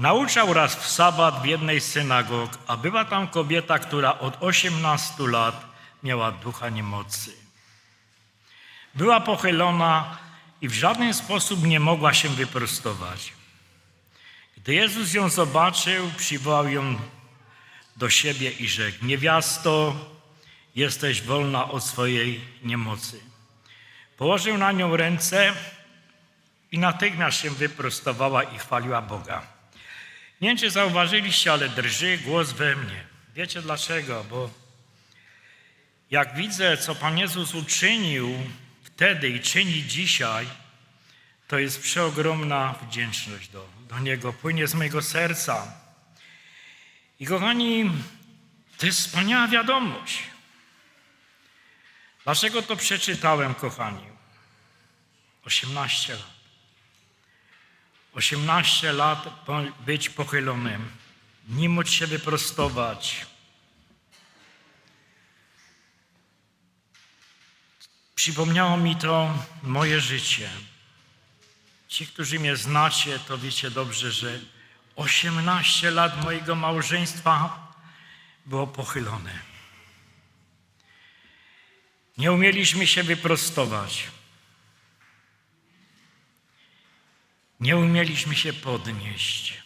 Nauczał raz w sabat w jednej z synagog, a była tam kobieta, która od 18 lat miała ducha niemocy. Była pochylona i w żaden sposób nie mogła się wyprostować. Gdy Jezus ją zobaczył, przywołał ją do siebie i rzekł: Niewiasto, jesteś wolna od swojej niemocy. Położył na nią ręce i natychmiast się wyprostowała i chwaliła Boga. Nie wiem, czy zauważyliście, ale drży głos we mnie. Wiecie dlaczego? Bo jak widzę, co Pan Jezus uczynił wtedy i czyni dzisiaj, to jest przeogromna wdzięczność do, do Niego. Płynie z mojego serca. I kochani, to jest wspaniała wiadomość. Dlaczego to przeczytałem, kochani? 18 lat. 18 lat być pochylonym, nie móc się wyprostować. Przypomniało mi to moje życie. Ci, którzy mnie znacie, to wiecie dobrze, że 18 lat mojego małżeństwa było pochylone. Nie umieliśmy się wyprostować. Nie umieliśmy się podnieść.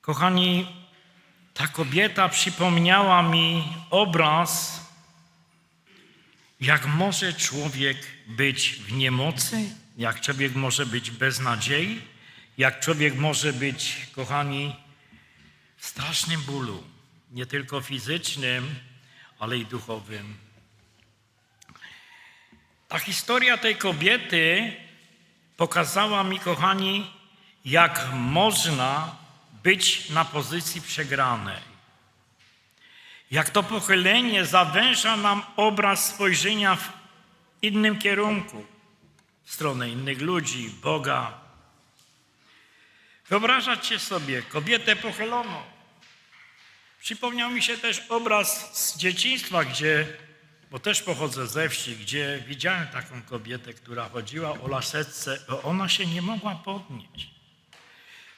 Kochani, ta kobieta przypomniała mi obraz, jak może człowiek być w niemocy, jak człowiek może być bez nadziei, jak człowiek może być, kochani, w strasznym bólu, nie tylko fizycznym, ale i duchowym. Ta historia tej kobiety pokazała mi, kochani, jak można być na pozycji przegranej. Jak to pochylenie zawęża nam obraz spojrzenia w innym kierunku, w stronę innych ludzi, Boga. Wyobrażacie sobie kobietę pochyloną. Przypomniał mi się też obraz z dzieciństwa, gdzie, bo też pochodzę ze wsi, gdzie widziałem taką kobietę, która chodziła o laseczce, bo ona się nie mogła podnieść.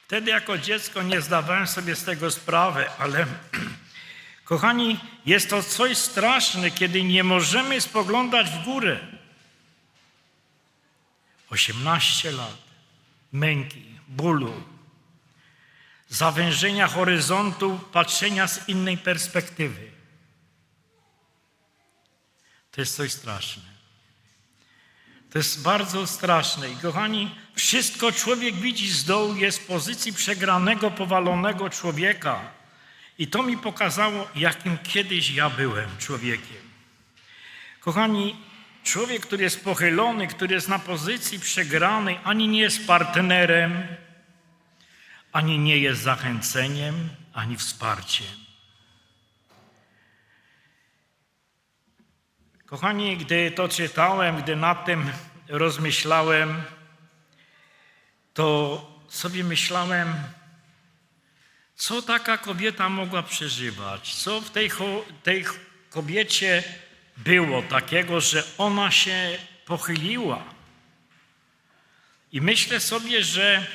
Wtedy jako dziecko nie zdawałem sobie z tego sprawy, ale kochani, jest to coś straszne, kiedy nie możemy spoglądać w górę. 18 lat męki, bólu, zawężenia horyzontu, patrzenia z innej perspektywy. To jest coś straszne. To jest bardzo straszne. I kochani, wszystko człowiek widzi z dołu, jest w pozycji przegranego, powalonego człowieka. I to mi pokazało, jakim kiedyś ja byłem człowiekiem. Kochani, człowiek, który jest pochylony, który jest na pozycji przegranej, ani nie jest partnerem, ani nie jest zachęceniem, ani wsparciem. Kochani, gdy to czytałem, gdy nad tym rozmyślałem, to sobie myślałem, co taka kobieta mogła przeżywać, co w tej, tej kobiecie było takiego, że ona się pochyliła. I myślę sobie, że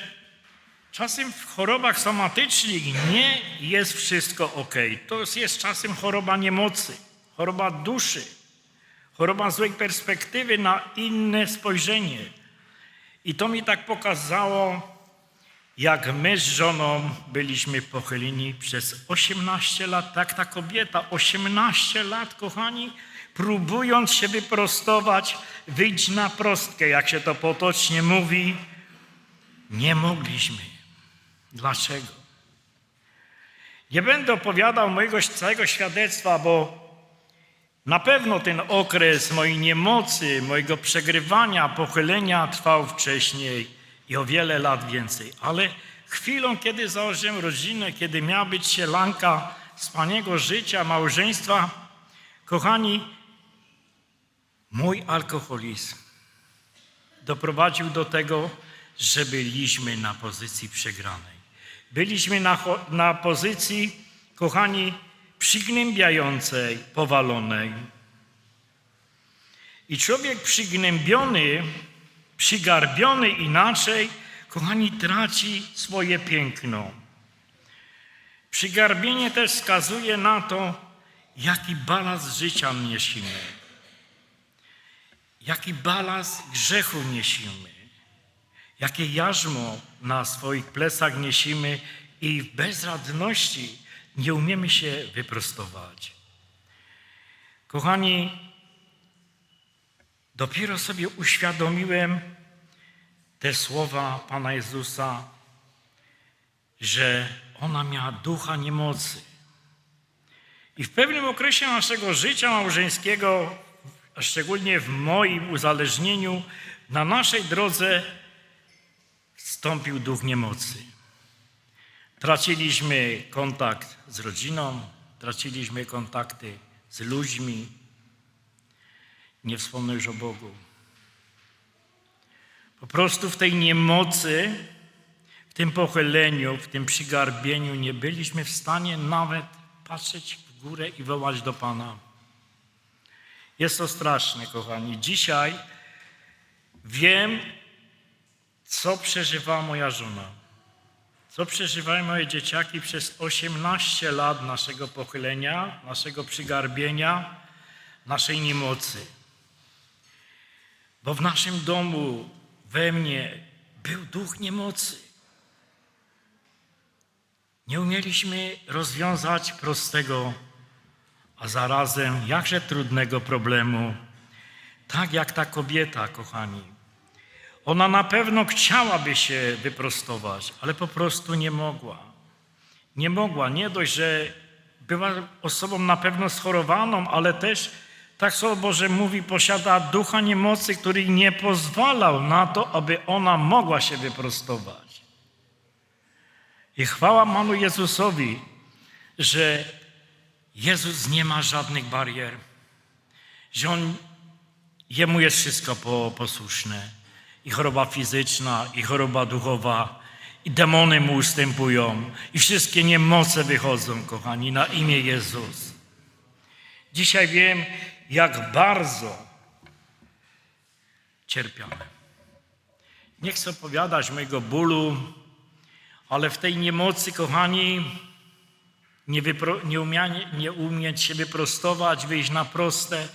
czasem w chorobach somatycznych nie jest wszystko ok. To jest czasem choroba niemocy, choroba duszy, choroba złej perspektywy na inne spojrzenie. I to mi tak pokazało, jak my z żoną byliśmy pochyleni przez 18 lat, tak ta kobieta, 18 lat, kochani, próbując się wyprostować, wyjść na prostkę, jak się to potocznie mówi, nie mogliśmy. Dlaczego? Nie będę opowiadał mojego całego świadectwa, bo na pewno ten okres mojej niemocy, mojego przegrywania, pochylenia trwał wcześniej i o wiele lat więcej. Ale chwilą, kiedy założyłem rodzinę, kiedy miała być sielanka wspaniałego życia, małżeństwa, kochani, mój alkoholizm doprowadził do tego, że byliśmy na pozycji przegranej. Byliśmy na, na pozycji, kochani, przygnębiającej, powalonej. I człowiek przygnębiony, przygarbiony inaczej, kochani, traci swoje piękno. Przygarbienie też wskazuje na to, jaki balast życia niesimy, jaki balast grzechu niesimy, jakie jarzmo na swoich plecach niesimy i w bezradności nie umiemy się wyprostować. Kochani, dopiero sobie uświadomiłem te słowa Pana Jezusa, że ona miała ducha niemocy. I w pewnym okresie naszego życia małżeńskiego, a szczególnie w moim uzależnieniu, na naszej drodze wstąpił duch niemocy. Traciliśmy kontakt z rodziną, traciliśmy kontakty z ludźmi. Nie wspomnę już o Bogu. Po prostu w tej niemocy, w tym pochyleniu, w tym przygarbieniu nie byliśmy w stanie nawet patrzeć w górę i wołać do Pana. Jest to straszne, kochani. Dzisiaj wiem, co przeżywała moja żona, co przeżywają moje dzieciaki przez 18 lat naszego pochylenia, naszego przygarbienia, naszej niemocy. Bo w naszym domu, we mnie był duch niemocy. Nie umieliśmy rozwiązać prostego, a zarazem jakże trudnego problemu, tak jak ta kobieta, kochani. Ona na pewno chciałaby się wyprostować, ale po prostu nie mogła. Nie mogła, nie dość, że była osobą na pewno schorowaną, ale też, tak Słowo Boże mówi, posiada ducha niemocy, który nie pozwalał na to, aby ona mogła się wyprostować. I chwała Panu Jezusowi, że Jezus nie ma żadnych barier, że On, Jemu jest wszystko po- posłuszne. I choroba fizyczna, i choroba duchowa, i demony Mu ustępują, i wszystkie niemoce wychodzą, kochani, na imię Jezus. Dzisiaj wiem, jak bardzo cierpiamy. Nie chcę opowiadać mojego bólu, ale w tej niemocy, kochani, nie, wypro, nie, nie umieć się wyprostować, wyjść na proste,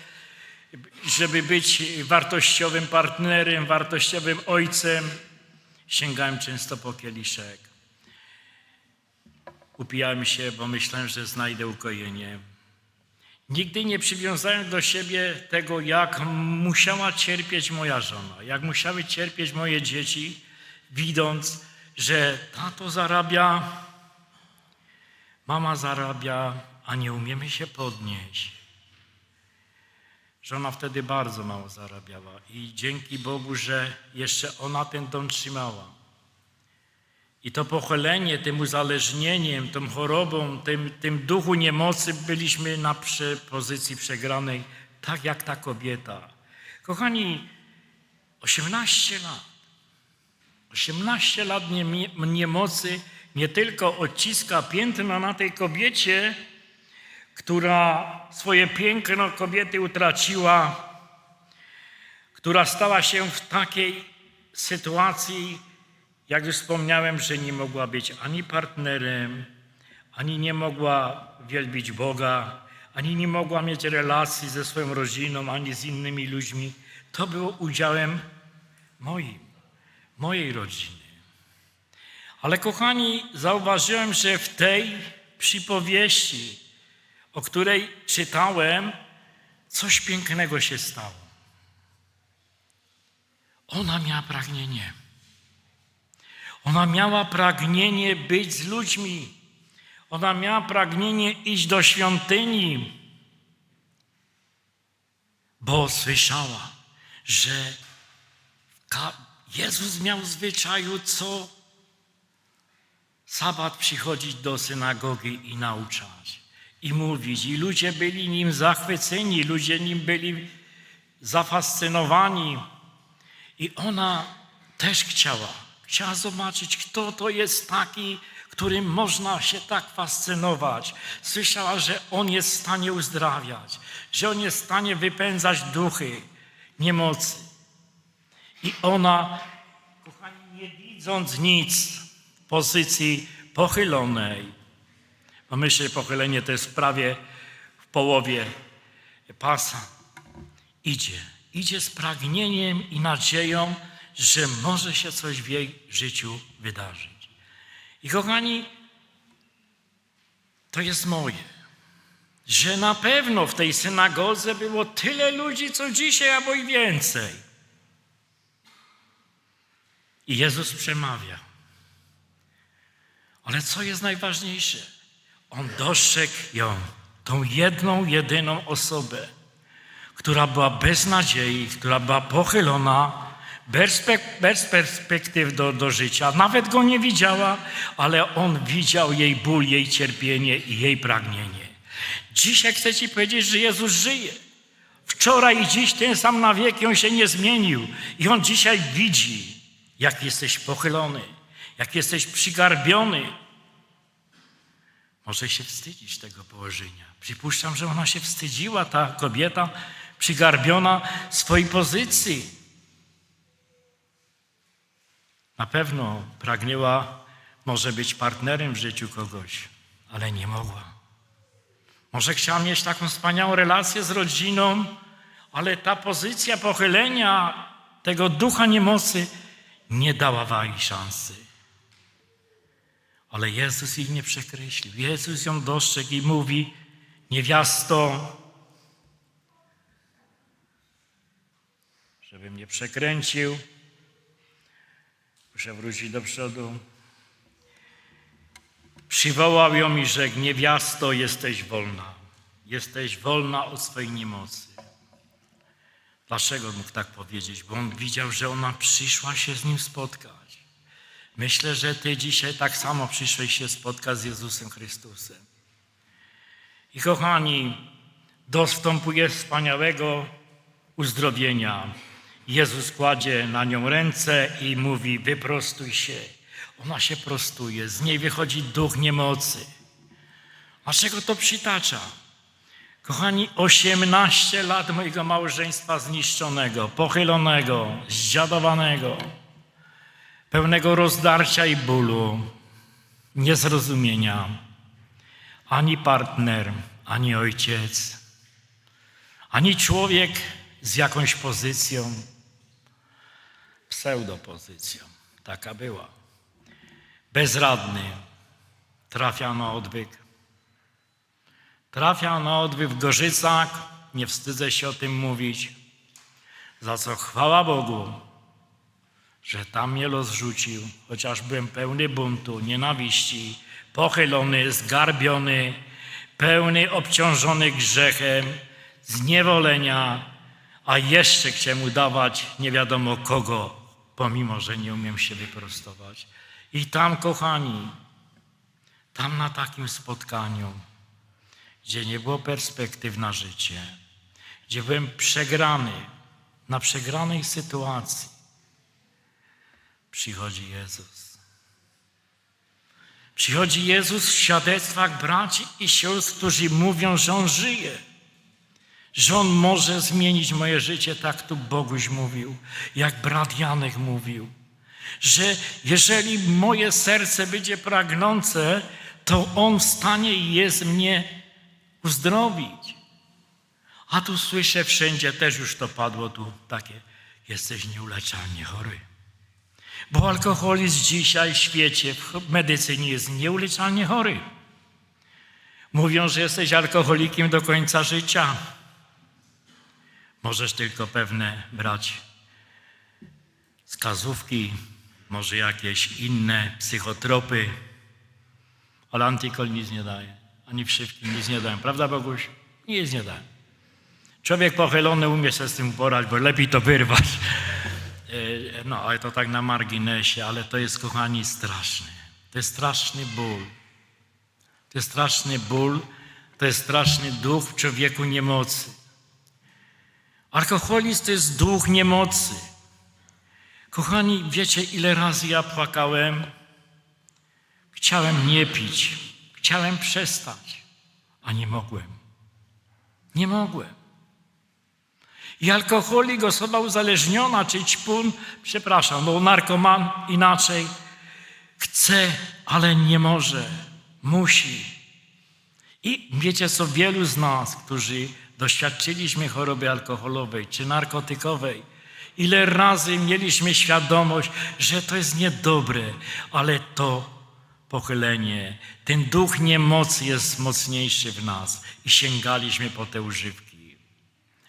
żeby być wartościowym partnerem, wartościowym ojcem, sięgałem często po kieliszek. Upijałem się, bo myślałem, że znajdę ukojenie. Nigdy nie przywiązałem do siebie tego, jak musiała cierpieć moja żona, jak musiały cierpieć moje dzieci, widząc, że tato zarabia, mama zarabia, a nie umiemy się podnieść. Żona wtedy bardzo mało zarabiała i dzięki Bogu, że jeszcze ona ten dom trzymała. I to pochylenie, tym uzależnieniem, tą chorobą, tym, tym duchu niemocy byliśmy na pozycji przegranej, tak jak ta kobieta. Kochani, 18 lat. 18 lat nie, niemocy nie tylko odciska piętno na tej kobiecie, która swoje piękno kobiety utraciła, która stała się w takiej sytuacji, jak już wspomniałem, że nie mogła być ani partnerem, ani nie mogła wielbić Boga, ani nie mogła mieć relacji ze swoją rodziną, ani z innymi ludźmi. To było udziałem moim, mojej rodziny. Ale kochani, zauważyłem, że w tej przypowieści, o której czytałem, coś pięknego się stało. Ona miała pragnienie. Ona miała pragnienie być z ludźmi. Ona miała pragnienie iść do świątyni, bo słyszała, że Jezus miał w zwyczaju co sabat przychodzić do synagogi i nauczać, i mówić. I ludzie byli nim zachwyceni, ludzie nim byli zafascynowani. I ona też chciała. Chciała zobaczyć, kto to jest taki, którym można się tak fascynować. Słyszała, że on jest w stanie uzdrawiać, że on jest w stanie wypędzać duchy niemocy. I ona, kochani, nie widząc, nic w pozycji pochylonej, bo myślę, że pochylenie to jest prawie w połowie pasa, idzie. Idzie z pragnieniem i nadzieją, że może się coś w jej życiu wydarzyć. I kochani, to jest moje, że na pewno w tej synagodze było tyle ludzi, co dzisiaj, albo i więcej. I Jezus przemawia. Ale co jest najważniejsze? On dostrzegł ją, tą jedną, jedyną osobę, która była bez nadziei, która była pochylona, bez, perspektyw do, do życia. Nawet go nie widziała, ale on widział jej ból, jej cierpienie i jej pragnienie. Dzisiaj chcę Ci powiedzieć, że Jezus żyje. Wczoraj i dziś ten sam na wieki, On się nie zmienił. I On dzisiaj widzi, jak jesteś pochylony, jak jesteś przygarbiony. Może się wstydzić tego położenia. Przypuszczam, że ona się wstydziła, ta kobieta przygarbiona swojej pozycji. Na pewno pragnęła może być partnerem w życiu kogoś, ale nie mogła. Może chciała mieć taką wspaniałą relację z rodziną, ale ta pozycja pochylenia tego ducha niemocy nie dała jej szansy. Ale Jezus ich nie przekreślił. Jezus ją dostrzegł i mówi, niewiasto, żebym nie przekręcił, muszę wrócić do przodu. Przywołał ją i rzekł, niewiasto, jesteś wolna. Jesteś wolna od swojej niemocy. Dlaczego mógł tak powiedzieć? Bo on widział, że ona przyszła się z nim spotkać. Myślę, że ty dzisiaj tak samo przyszłeś się spotkać z Jezusem Chrystusem. I kochani, dostępuje wspaniałego uzdrowienia. Jezus kładzie na nią ręce i mówi: Wyprostuj się. Ona się prostuje, z niej wychodzi duch niemocy. Dlaczego to przytacza? Kochani, 18 lat mojego małżeństwa zniszczonego, pochylonego, zdziadowanego, pełnego rozdarcia i bólu, niezrozumienia. Ani partner, ani ojciec, ani człowiek z jakąś pozycją, pseudopozycją. Taka była. Bezradny, trafia na odwyk. Trafia na odwyk w Gorzycach, nie wstydzę się o tym mówić, za co chwała Bogu, że tam mnie los rzucił, chociaż byłem pełny buntu, nienawiści, pochylony, zgarbiony, pełny obciążony grzechem, zniewolenia, a jeszcze chciałem udawać nie wiadomo kogo, pomimo że nie umiem się wyprostować. I tam, kochani, tam na takim spotkaniu, gdzie nie było perspektyw na życie, gdzie byłem przegrany, na przegranej sytuacji, przychodzi Jezus. Przychodzi Jezus w świadectwach braci i sióstr, którzy mówią, że On żyje, że On może zmienić moje życie, tak tu Boguś mówił, jak brat Janek mówił, że jeżeli moje serce będzie pragnące, to On w stanie jest mnie uzdrowić. A tu słyszę wszędzie, też już to padło tu takie, jesteś nieuleczalnie chory. Bo alkoholizm dzisiaj w świecie, w medycynie jest nieuleczalnie chory. Mówią, że jesteś alkoholikiem do końca życia. Możesz tylko pewne brać skazówki, może jakieś inne psychotropy, ale antykol nic nie daje. Ani wszywki nic nie dają. Prawda, Boguś? Nic nie dają. Człowiek pochylony umie się z tym porać, bo lepiej to wyrwać. No, ale to tak na marginesie, ale to jest, kochani, straszny. To jest straszny ból. To jest straszny ból, to jest straszny duch w człowieku niemocy. Alkoholizm to jest duch niemocy. Kochani, wiecie, ile razy ja płakałem? Chciałem nie pić, chciałem przestać, a nie mogłem. Nie mogłem. I alkoholik, osoba uzależniona, czy ćpun, przepraszam, no narkoman inaczej, chce, ale nie może, musi. I wiecie co, wielu z nas, którzy doświadczyliśmy choroby alkoholowej czy narkotykowej, ile razy mieliśmy świadomość, że to jest niedobre, ale to pochylenie, ten duch niemocy jest mocniejszy w nas i sięgaliśmy po te używki,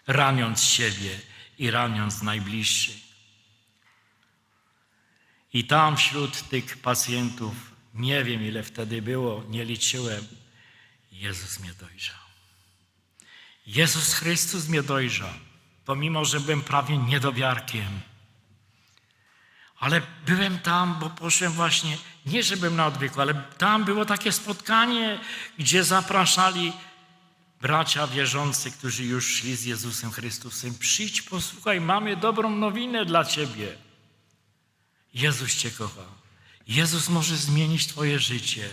raniąc siebie i raniąc najbliższych. I tam wśród tych pacjentów, nie wiem ile wtedy było, nie liczyłem, Jezus mnie dojrzał. Jezus Chrystus mnie dojrzał, pomimo, że byłem prawie niedowiarkiem. Ale byłem tam, bo poszłem właśnie, nie żebym na odwyku, ale tam było takie spotkanie, gdzie zapraszali bracia wierzący, którzy już szli z Jezusem Chrystusem. Przyjdź, posłuchaj, mamy dobrą nowinę dla Ciebie. Jezus Cię kocha. Jezus może zmienić Twoje życie.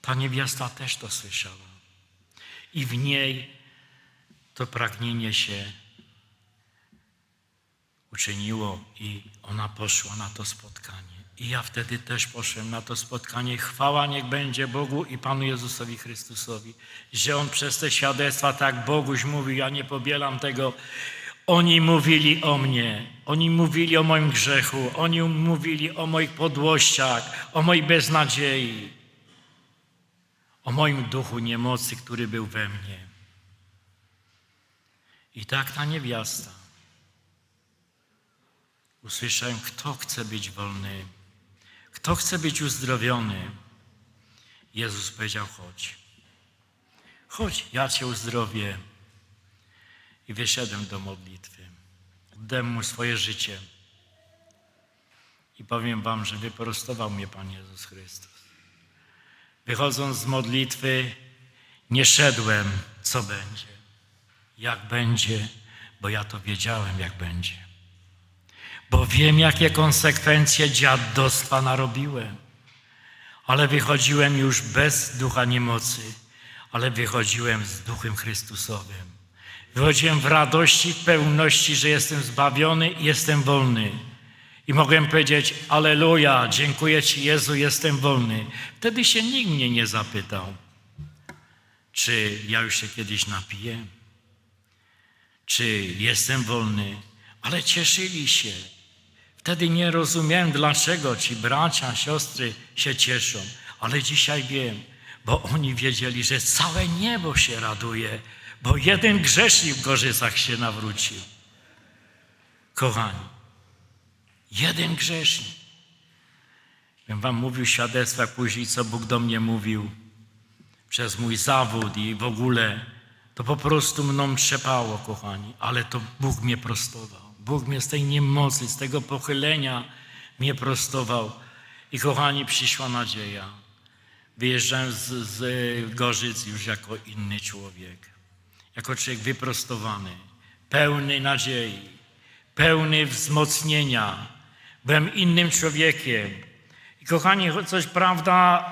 Ta niewiasta też to słyszała. I w niej to pragnienie się uczyniło i ona poszła na to spotkanie. I ja wtedy też poszłem na to spotkanie. Chwała niech będzie Bogu i Panu Jezusowi Chrystusowi, że On przez te świadectwa, tak Boguś mówi, ja nie pobielam tego. Oni mówili o mnie, oni mówili o moim grzechu, oni mówili o moich podłościach, o mojej beznadziei, o moim duchu niemocy, który był we mnie. I tak ta niewiasta usłyszałem, kto chce być wolny, kto chce być uzdrowiony. Jezus powiedział, chodź. Chodź, ja cię uzdrowię. I wyszedłem do modlitwy. Oddałem mu swoje życie. I powiem wam, że wyprostował mnie Pan Jezus Chrystus. Wychodząc z modlitwy, nie szedłem, co będzie, jak będzie, bo ja to wiedziałem, jak będzie. Bo wiem, jakie konsekwencje dziadostwa narobiłem. Ale wychodziłem już bez ducha niemocy, ale wychodziłem z duchem Chrystusowym. Wychodziłem w radości, w pełności, że jestem zbawiony i jestem wolny. I mogłem powiedzieć, Aleluja, dziękuję Ci Jezu, jestem wolny. Wtedy się nikt mnie nie zapytał, czy ja już się kiedyś napiję, czy jestem wolny, ale cieszyli się. Wtedy nie rozumiałem, dlaczego ci bracia, siostry się cieszą, ale dzisiaj wiem, bo oni wiedzieli, że całe niebo się raduje, bo jeden grzesznik w Gorzycach się nawrócił. Kochani, jeden grzesznik. Bym wam mówił świadectwa później, co Bóg do mnie mówił przez mój zawód i w ogóle. To po prostu mną trzepało, kochani, ale to Bóg mnie prostował. Bóg mnie z tej niemocy, z tego pochylenia mnie prostował. I kochani, przyszła nadzieja. Wyjeżdżałem z, z Gorzyc już jako inny człowiek. Jako człowiek wyprostowany, pełny nadziei, pełny wzmocnienia. Byłem innym człowiekiem. I kochani, coś prawda,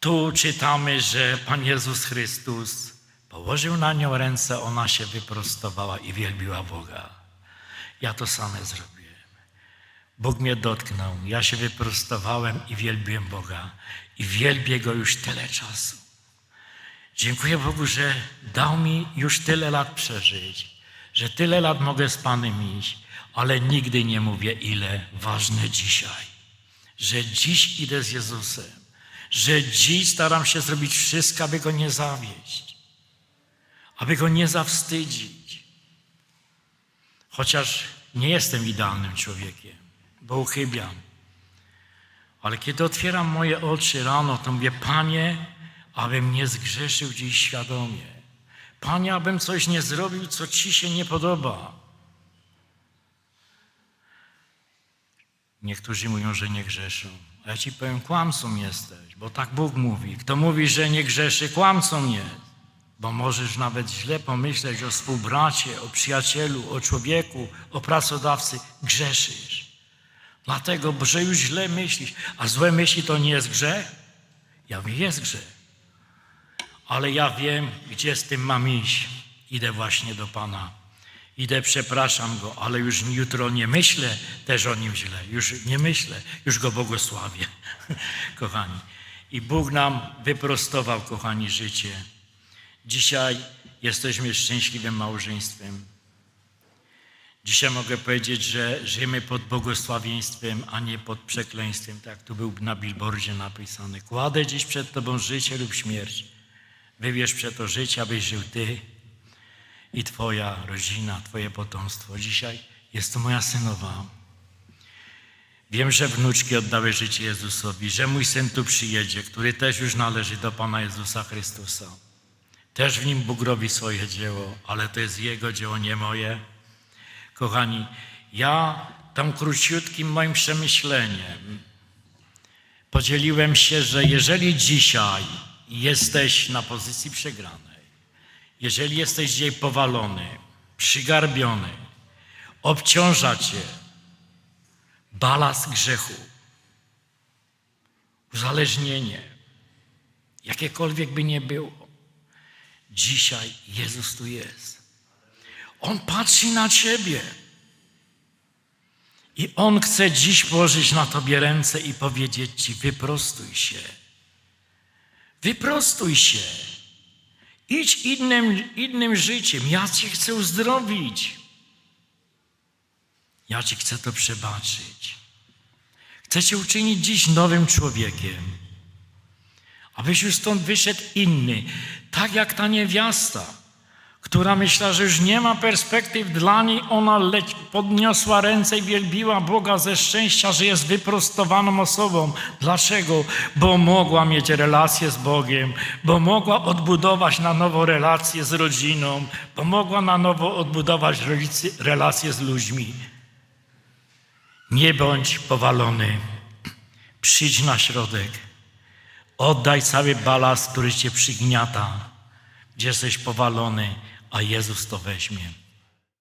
tu czytamy, że Pan Jezus Chrystus położył na nią ręce, ona się wyprostowała i wielbiła Boga. Ja to same zrobiłem. Bóg mnie dotknął, ja się wyprostowałem i wielbiłem Boga. I wielbię Go już tyle czasu. Dziękuję Bogu, że dał mi już tyle lat przeżyć, że tyle lat mogę z Panem iść, ale nigdy nie mówię ile. Ważne dzisiaj, że dziś idę z Jezusem, że dziś staram się zrobić wszystko, aby Go nie zawieść, aby Go nie zawstydzić. Chociaż nie jestem idealnym człowiekiem, bo uchybiam. Ale kiedy otwieram moje oczy rano, to mówię, Panie, abym nie zgrzeszył dziś świadomie. Panie, abym coś nie zrobił, co Ci się nie podoba. Niektórzy mówią, że nie grzeszą. Ja Ci powiem, kłamcą jesteś, bo tak Bóg mówi. Kto mówi, że nie grzeszy, kłamcą jest. Bo możesz nawet źle pomyśleć o współbracie, o przyjacielu, o człowieku, o pracodawcy. Grzeszysz. Dlatego, że już źle myślisz. A złe myśli to nie jest grzech? Ja mówię, jest grzech. Ale ja wiem, gdzie z tym mam iść. Idę właśnie do Pana. Idę, przepraszam Go, ale już jutro nie myślę też o Nim źle. Już nie myślę, już Go błogosławię, kochani. I Bóg nam wyprostował, kochani, życie. Dzisiaj jesteśmy szczęśliwym małżeństwem. Dzisiaj mogę powiedzieć, że żyjemy pod błogosławieństwem, a nie pod przekleństwem. Tak tu był na billboardzie napisane. Kładę dziś przed Tobą życie lub śmierć. Wybierz przed to życie, abyś żył Ty i Twoja rodzina, Twoje potomstwo. Dzisiaj jest to moja synowa. Wiem, że wnuczki oddały życie Jezusowi, że mój syn tu przyjedzie, który też już należy do Pana Jezusa Chrystusa. Też w nim Bóg robi swoje dzieło, ale to jest Jego dzieło, nie moje. Kochani, ja tam króciutkim moim przemyśleniem podzieliłem się, że jeżeli dzisiaj jesteś na pozycji przegranej, jeżeli jesteś dzisiaj powalony, przygarbiony, obciąża cię balast grzechu, uzależnienie, jakiekolwiek by nie było, dzisiaj Jezus tu jest. On patrzy na ciebie. I On chce dziś położyć na tobie ręce i powiedzieć ci: wyprostuj się. Wyprostuj się. Idź innym, innym życiem. Ja cię chcę uzdrowić. Ja ci chcę to przebaczyć. Chcę cię uczynić dziś nowym człowiekiem. Abyś już stąd wyszedł inny. Tak jak ta niewiasta która myślała, że już nie ma perspektyw dla niej, ona leć, podniosła ręce i wielbiła Boga ze szczęścia, że jest wyprostowaną osobą. Dlaczego? Bo mogła mieć relację z Bogiem, bo mogła odbudować na nowo relacje z rodziną, bo mogła na nowo odbudować relacje z ludźmi. Nie bądź powalony. Przyjdź na środek. Oddaj cały balast, który cię przygniata, gdzie jesteś powalony a Jezus to weźmie.